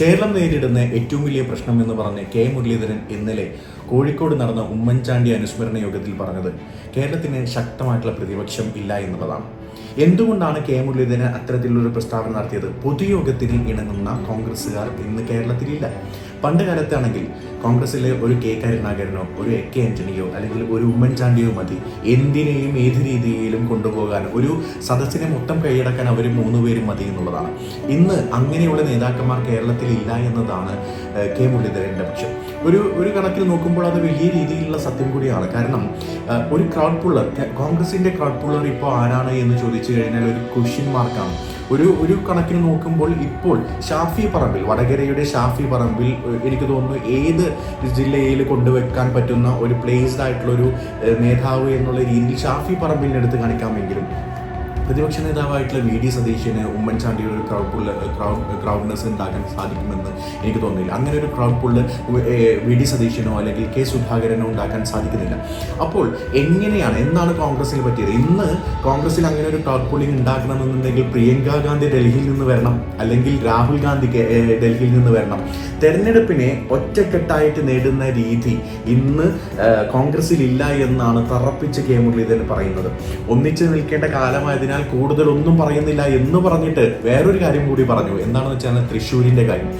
കേരളം നേരിടുന്ന ഏറ്റവും വലിയ പ്രശ്നം എന്ന് പറഞ്ഞ് കെ മുരളീധരൻ ഇന്നലെ കോഴിക്കോട് നടന്ന ഉമ്മൻചാണ്ടി അനുസ്മരണ യോഗത്തിൽ പറഞ്ഞത് കേരളത്തിന് ശക്തമായിട്ടുള്ള പ്രതിപക്ഷം ഇല്ല എന്നുള്ളതാണ്. എന്തുകൊണ്ടാണ് കെ മുരളീധരൻ അത്തരത്തിലുള്ള പ്രസ്താവന നടത്തിയത്? പൊതുയോഗത്തിന് ഇണങ്ങുന്ന കോൺഗ്രസ്സുകാർ ഇന്ന് കേരളത്തിലില്ല. പണ്ട് കാലത്താണെങ്കിൽ കോൺഗ്രസിലെ ഒരു കെ കരുണാകരനോ ഒരു എ കെ ആന്റണിയോ അല്ലെങ്കിൽ ഒരു ഉമ്മൻചാണ്ടിയോ മതി. എന്തിനേയും ഏത് രീതിയിലും കൊണ്ടുപോകാൻ ഒരു സദസ്സിനെ മൊത്തം കൈയടക്കാൻ അവർ മൂന്നുപേരും മതി എന്നുള്ളതാണ്. ഇന്ന് അങ്ങനെയുള്ള നേതാക്കന്മാർ കേരളത്തിൽ ഇല്ല എന്നതാണ് കെ മുരളീധരന്റെ പക്ഷം. ഒരു ഒരു കണക്കിൽ നോക്കുമ്പോൾ അത് വലിയ രീതിയിലുള്ള സത്യം കൂടിയാണ്. കാരണം ഒരു ക്രൗഡ് പുള്ളർ കോൺഗ്രസിന്റെ ക്രൗഡ് പുള്ളർ ഇപ്പോൾ ആരാണ് എന്ന് ചോദിച്ചു കഴിഞ്ഞാൽ ഒരു ക്വസ്റ്റ്യൻ മാർക്കാണ് ഒരു ഒരു കണക്കിന് നോക്കുമ്പോൾ ഇപ്പോൾ ഷാഫി പറമ്പിൽ വടകരയുടെ ഷാഫി പറമ്പിൽ എനിക്ക് തോന്നുന്നു ഏത് ജില്ലയിൽ കൊണ്ടുവെക്കാൻ പറ്റുന്ന ഒരു പ്ലേസ്ഡ് ആയിട്ടുള്ള ഒരു നേതാവ് എന്നുള്ള രീതിയിൽ ഷാഫി പറമ്പിലിനെടുത്ത് കാണിക്കാമെങ്കിലും പ്രതിപക്ഷ നേതാവായിട്ടുള്ള വി ഡി സതീശന് ഉമ്മൻചാണ്ടിയുടെ ഒരു ക്രൗഡ് പുള്ള് ക്രൗഡ് ക്രൗഡ്നെസ് ഉണ്ടാക്കാൻ സാധിക്കുമെന്ന് എനിക്ക് തോന്നുന്നില്ല അങ്ങനെ ഒരു ക്രൗഡ് പുള്ള് വി ഡി സതീശനോ അല്ലെങ്കിൽ കെ സുധാകരനോ ഉണ്ടാക്കാൻ സാധിക്കുന്നില്ല. അപ്പോൾ എങ്ങനെയാണ് എന്താണ് കോൺഗ്രസിൽ പറ്റിയത്? ഇന്ന് കോൺഗ്രസിൽ അങ്ങനെ ഒരു ക്രൗഡ് പുള്ളിംഗ് ഉണ്ടാക്കണമെന്നുണ്ടെങ്കിൽ പ്രിയങ്ക ഗാന്ധി ഡൽഹിയിൽ നിന്ന് വരണം. അല്ലെങ്കിൽ രാഹുൽ ഗാന്ധി ഡൽഹിയിൽ നിന്ന് വരണം. തെരഞ്ഞെടുപ്പിനെ ഒറ്റക്കെട്ടായിട്ട് നേടുന്ന രീതി ഇന്ന് കോൺഗ്രസിൽ ഇല്ല എന്നാണ് തറപ്പിച്ച് കെ മുരളീധരൻ പറയുന്നത്. ഒന്നിച്ച് നിൽക്കേണ്ട കാലമായതിനാൽ കൂടുതൽ ഒന്നും പറയുന്നില്ല എന്ന് പറഞ്ഞിട്ട് വേറൊരു കാര്യം കൂടി പറഞ്ഞു. എന്താണെന്ന് വെച്ചാൽ തൃശ്ശൂരിന്റെ കാര്യം.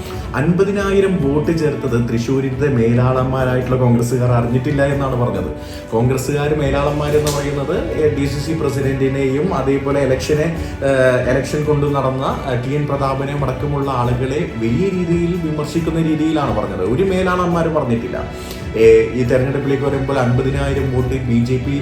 അൻപതിനായിരം വോട്ട് ചേർത്തത് തൃശ്ശൂരിന്റെ മേലാളന്മാരായിട്ടുള്ള കോൺഗ്രസ്സുകാർ അറിഞ്ഞിട്ടില്ല എന്നാണ് പറഞ്ഞത്. കോൺഗ്രസ്സുകാർ മേലാളന്മാർ എന്ന് പറയുന്നത് ഡി സി സി പ്രസിഡന്റിനെയും അതേപോലെ ഇലക്ഷനെ ഇലക്ഷൻ കൊണ്ട് നടന്ന ടി എൻ പ്രതാപനെ അടക്കമുള്ള ആളുകളെ വലിയ രീതിയിൽ വിമർശിക്കുന്ന രീതിയിലാണ് പറഞ്ഞത്. ഒരു മേലാളന്മാരും പറഞ്ഞിട്ടില്ല. ഈ തെരഞ്ഞെടുപ്പിലേക്ക് വരുമ്പോൾ അൻപതിനായിരം vote B J P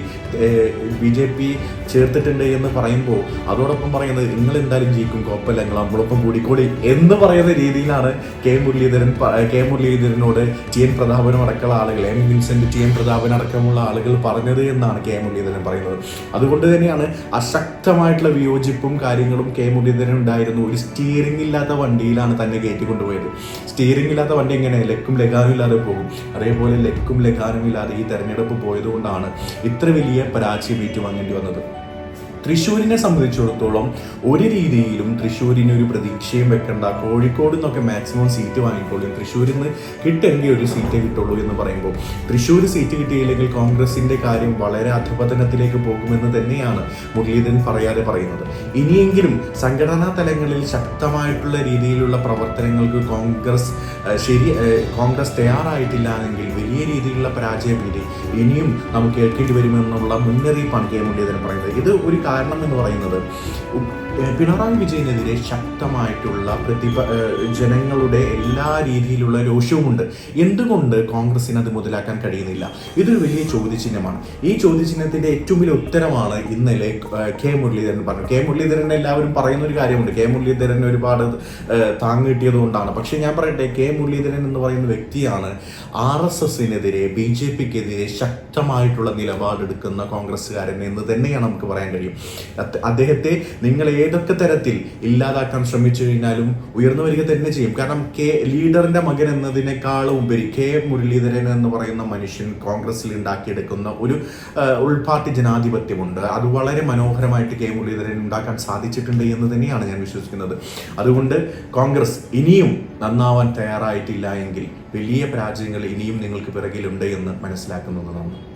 B J P ചേർത്തിട്ടുണ്ട് എന്ന് പറയുമ്പോൾ അതോടൊപ്പം പറയുന്നത് നിങ്ങൾ എന്തായാലും ജയിക്കും കുഴപ്പമില്ല നിങ്ങൾ നമ്മളൊപ്പം കൂടിക്കോളി എന്ന് പറയുന്ന രീതിയിലാണ് കെ മുരളീധരൻ കെ മുരളീധരനോട് ടി എൻ പ്രതാപനും അടക്കമുള്ള ആളുകൾ M Vincent T N Prathapan അടക്കമുള്ള ആളുകൾ പറഞ്ഞത് എന്നാണ് കെ മുരളീധരൻ പറയുന്നത്. അതുകൊണ്ട് തന്നെയാണ് അശക്തമായിട്ടുള്ള വിയോജിപ്പും കാര്യങ്ങളും കെ മുരളീധരൻ ഉണ്ടായിരുന്നു. ഒരു സ്റ്റിയറിംഗ് ഇല്ലാത്ത വണ്ടിയിലാണ് തന്നെ കയറ്റി കൊണ്ടുപോയത്. സ്റ്റിയറിംഗ് ഇല്ലാത്ത വണ്ടി എങ്ങനെ? ലക്കും ലഗാനും ഇല്ലാതെ പോകും. അതേപോലെ ലക്കും ലഗാനും ഇല്ലാതെ ഈ തെരഞ്ഞെടുപ്പ് പോയതുകൊണ്ടാണ് ഇത്ര വലിയ പരാജയം ഏറ്റുവാങ്ങേണ്ടി വന്നത്. തൃശ്ശൂരിനെ സംബന്ധിച്ചിടത്തോളം ഒരു രീതിയിലും തൃശ്ശൂരിന് ഒരു പ്രതീക്ഷയും വെക്കണ്ട. കോഴിക്കോട് നിന്നൊക്കെ മാക്സിമം സീറ്റ് വാങ്ങിക്കോളൂ. തൃശ്ശൂരിൽ നിന്ന് കിട്ടേണ്ടി ഒരു സീറ്റേ കിട്ടുള്ളൂ എന്ന് പറയുമ്പോൾ. തൃശ്ശൂർ സീറ്റ് കിട്ടിയില്ലെങ്കിൽ കോൺഗ്രസിന്റെ കാര്യം വളരെ അധപതനത്തിലേക്ക് പോകുമെന്ന് തന്നെയാണ് മുരളീധരൻ പറയാതെ പറയുന്നത്. ഇനിയെങ്കിലും സംഘടനാ തലങ്ങളിൽ ശക്തമായിട്ടുള്ള രീതിയിലുള്ള പ്രവർത്തനങ്ങൾക്ക് കോൺഗ്രസ് ശരി കോൺഗ്രസ് തയ്യാറായിട്ടില്ല എങ്കിൽ വലിയ രീതിയിലുള്ള പരാജയം ഇനി ഇനിയും നമുക്ക് കേൾക്കേണ്ടി വരുമെന്നുള്ള മുന്നറിയിപ്പാണ് കെ മുരളീധരൻ പറയുന്നത്. ഇത് ഒരു കാരണം എന്ന് പറയുന്നത്. പിണറായി വിജയനെതിരെ ശക്തമായിട്ടുള്ള പ്രതിഭ ജനങ്ങളുടെ എല്ലാ രീതിയിലുള്ള രോഷവുമുണ്ട്. എന്തുകൊണ്ട് കോൺഗ്രസിന് അത് മുതലാക്കാൻ കഴിയുന്നില്ല? ഇതൊരു വലിയ ചോദ്യചിഹ്നമാണ്. ഈ ചോദ്യചിഹ്നത്തിന്റെ ഏറ്റവും വലിയ ഉത്തരമാണ് ഇന്നലെ കെ മുരളീധരൻ പറഞ്ഞു. കെ മുരളീധരൻ എല്ലാവരും പറയുന്ന ഒരു കാര്യമുണ്ട്. കെ മുരളീധരൻ ഒരുപാട് താങ്ങിട്ടിയത് കൊണ്ടാണ് പക്ഷെ ഞാൻ പറയട്ടെ കെ മുരളീധരൻ എന്ന് പറയുന്ന വ്യക്തിയാണ് ആർ എസ് എസിനെതിരെ ബി ജെ പിക്കെതിരെ ശക്തമായിട്ടുള്ള നിലപാടെടുക്കുന്ന കോൺഗ്രസ്സുകാരൻ എന്ന് തന്നെയാണ് നമുക്ക് പറയാൻ കഴിയും. അദ്ദേഹത്തെ നിങ്ങൾ ഏതൊക്കെ തരത്തിൽ ഇല്ലാതാക്കാൻ ശ്രമിച്ചു കഴിഞ്ഞാലും ഉയർന്നു വരിക തന്നെ ചെയ്യും. കാരണം കെ ലീഡറിന്റെ മകൻ എന്നതിനേക്കാളും ഉപരി കെ മുരളീധരൻ എന്ന് പറയുന്ന മനുഷ്യൻ കോൺഗ്രസിൽ ഉണ്ടാക്കിയെടുക്കുന്ന ഒരു ഉൾപാർട്ടി ജനാധിപത്യമുണ്ട്. അത് വളരെ മനോഹരമായിട്ട് കെ മുരളീധരൻ ഉണ്ടാക്കാൻ സാധിച്ചിട്ടുണ്ട് എന്ന് തന്നെയാണ് ഞാൻ വിശ്വസിക്കുന്നത്. അതുകൊണ്ട് കോൺഗ്രസ് ഇനിയും നന്നാവാൻ തയ്യാറായിട്ടില്ല എങ്കിൽ വലിയ പരാജയങ്ങൾ ഇനിയും നിങ്ങൾക്ക് പിറകിലുണ്ട് എന്ന് മനസ്സിലാക്കുന്നത് മനസ്സിലാക്കുന്നതാണ്